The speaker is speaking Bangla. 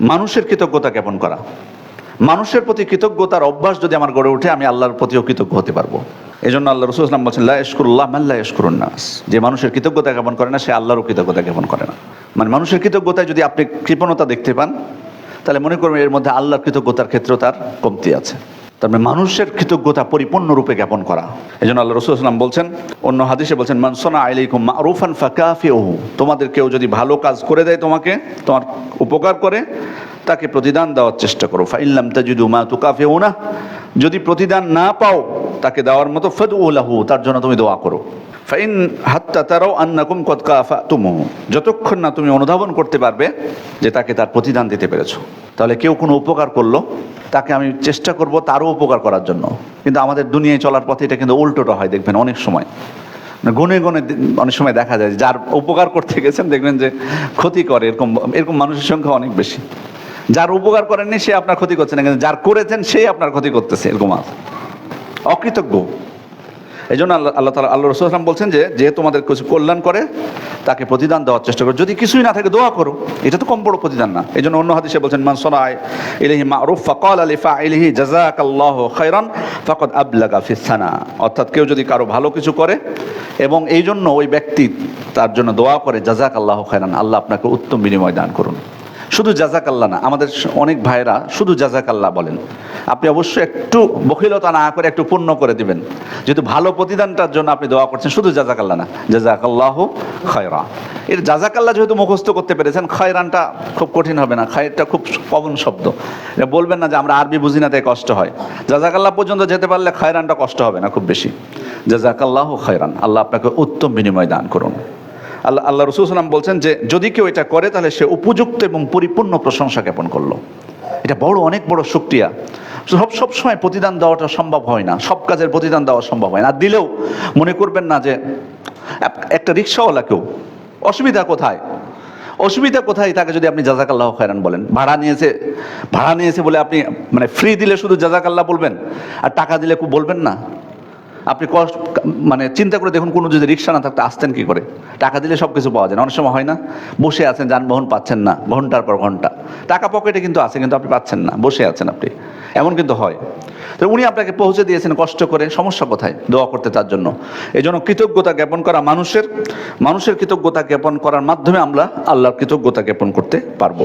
মানুষের কৃতজ্ঞতা জ্ঞাপন করা। মানুষের প্রতি কৃতজ্ঞতার অভ্যাস যদি আমার গড়ে ওঠে, আমি আল্লাহর প্রতিও কৃতজ্ঞ হতে পারব। এই জন্য আল্লাহ রসুল ইসলাম বলছেন লাশকুরুল্লাহ মাল্লা নাস। যে মানুষের কৃতজ্ঞতা জ্ঞাপন করে না, সে আল্লাহরও কৃতজ্ঞতা জ্ঞাপন করে না। মানে মানুষের কৃতজ্ঞতায় যদি আপনি কৃপণতা দেখতে পান, তাহলে মনে করবেন এর মধ্যে আল্লাহর কৃতজ্ঞতার ক্ষেত্রেও তার কমতি আছে। তার মানে মানুষের কৃতজ্ঞতা পরিপূর্ণ রূপে জ্ঞাপন করা। এই জন্য আল্লাহ রসুল বলছেন, অন্য হাদিসে বলছেন মানসোনা আইলিকুম মারুফান ফাকাফি ওহু তোমাদের কেউ যদি ভালো কাজ করে দেয় তোমাকে, তোমার উপকার করে, তাকে প্রতিদান দেওয়ার চেষ্টা করো। ফাইল্লাম তাজিদু মা তুকাফে না যদি প্রতিদান না পাও, তাকে দেওয়ার মতো ফদ লাহু, তার জন্য তুমি দোয়া করো। ফাইন হাত্তা তারাও আন্নাকুম কদ কাফা তুমু যতক্ষণ না তুমি অনুধাবন করতে পারবে যে তাকে তার প্রতিদান দিতে পেরেছ। তাহলে কেউ কোনো উপকার করল, তাকে আমি চেষ্টা করব তারও উপকার করার জন্য। কিন্তু আমাদের দুনিয়ায় চলার পথে এটা কিন্তু উল্টোটা হয়, দেখবেন অনেক সময়। মানে গুনে গুনে অনেক সময় দেখা যায় যার উপকার করতে গেছেন, দেখবেন যে ক্ষতি করে, এরকম এরকম মানুষের সংখ্যা অনেক বেশি। যার উপকার করেননি সে আপনার ক্ষতি করছে না, কিন্তু যার করেছেন সেই আপনার ক্ষতি করতেছে, এরকম আছে। অকৃতজ্ঞ। এই জন্য আল্লাহ আল্লাহ তালা আল্লাহ রসুলাম বলছেন যে যে তোমাদের কিছু কল্যাণ করে, তাকে প্রতিদান দেওয়ার চেষ্টা করো। যদি কিছুই না থাকে, দোয়া করো। এটা তো কম বড় প্রতিদান না। এই জন্য অন্য হাদিসে বলছেন, মান সোনায় ইলাহি মারুফ ফকাল আলী ফা ইলাহি জাজাক আল্লাহ খৈরান ফকত আবলাগা ফিসানা অর্থাৎ কেউ যদি কারও ভালো কিছু করে এবং এই জন্য ওই ব্যক্তি তার জন্য দোয়া করে জাজাক আল্লাহ খৈরান আল্লাহ আপনাকে উত্তম বিনিময় দান করুন। শুধু জাজাক আল্লাহ না, আমাদের অনেক ভাইরা শুধু জাজাক আল্লাহ বলেন। আপনি অবশ্যই একটু বখিলতা না করে একটু পূর্ণ করে দিবেন। যেহেতু ভালো প্রতিদানটার জন্য আপনি দোয়া করছেন, শুধু জাজাক আল্লাহ না জাজাক আল্লাহ খয়রা। এর জাজাক আল্লাহ যেহেতু মুখস্থ করতে পেরেছেন, খয়রানটা খুব কঠিন হবে না, খায়রটা খুব কমন শব্দ। এটা বলবেন না যে আমরা আরবি বুঝি না, তাই কষ্ট হয়। জাজাক আল্লাহ পর্যন্ত যেতে পারলে খয়রানটা কষ্ট হবে না, খুব বেশি। জাজাক আল্লাহ খয়রান, আল্লাহ আপনাকে উত্তম বিনিময় দান করুন। আল্লাহ আল্লাহ রসুল বলছেন যে, যদি কেউ এটা করে, তাহলে সে উপযুক্ত এবং পরিপূর্ণ প্রশংসা জ্ঞাপন করল। এটা বড়, অনেক বড় শুক্রিয়া সব সব সময় প্রতিদান দেওয়াটা সম্ভব হয় না। সব কাজের প্রতিদান দেওয়া সম্ভব হয় না। আর দিলেও মনে করবেন না যে, একটা রিক্সাওয়ালা কেউ, অসুবিধা কোথায়? অসুবিধা কোথায়? তাকে যদি আপনি জাজাকাল্লাহ খায়রান বলেন। ভাড়া নিয়েছে ভাড়া নিয়েছে বলে আপনি মানে ফ্রি দিলে শুধু জাজাকাল্লাহ বলবেন? আর টাকা দিলে খুব বলবেন না? আপনি কষ্ট মানে চিন্তা করে দেখুন কোনো যদি রিক্সা না থাকতে আসতেন কি করে? টাকা দিলে সব কিছু পাওয়া যায় না। অনেক সময় হয় না, বসে আছেন, যানবাহন পাচ্ছেন না, ঘণ্টার পর ঘণ্টা। টাকা পকেটে কিন্তু আছে, কিন্তু আপনি পাচ্ছেন না, বসে আছেন আপনি। এমন কিন্তু হয়। তো উনি আপনাকে পৌঁছে দিয়েছেন কষ্ট করে, সমস্যা কোথায়? দোয়া করতে তার জন্য। এই জন্য কৃতজ্ঞতা জ্ঞাপন করা মানুষের মানুষের কৃতজ্ঞতা জ্ঞাপন করার মাধ্যমে আমরা আল্লাহর কৃতজ্ঞতা জ্ঞাপন করতে পারব।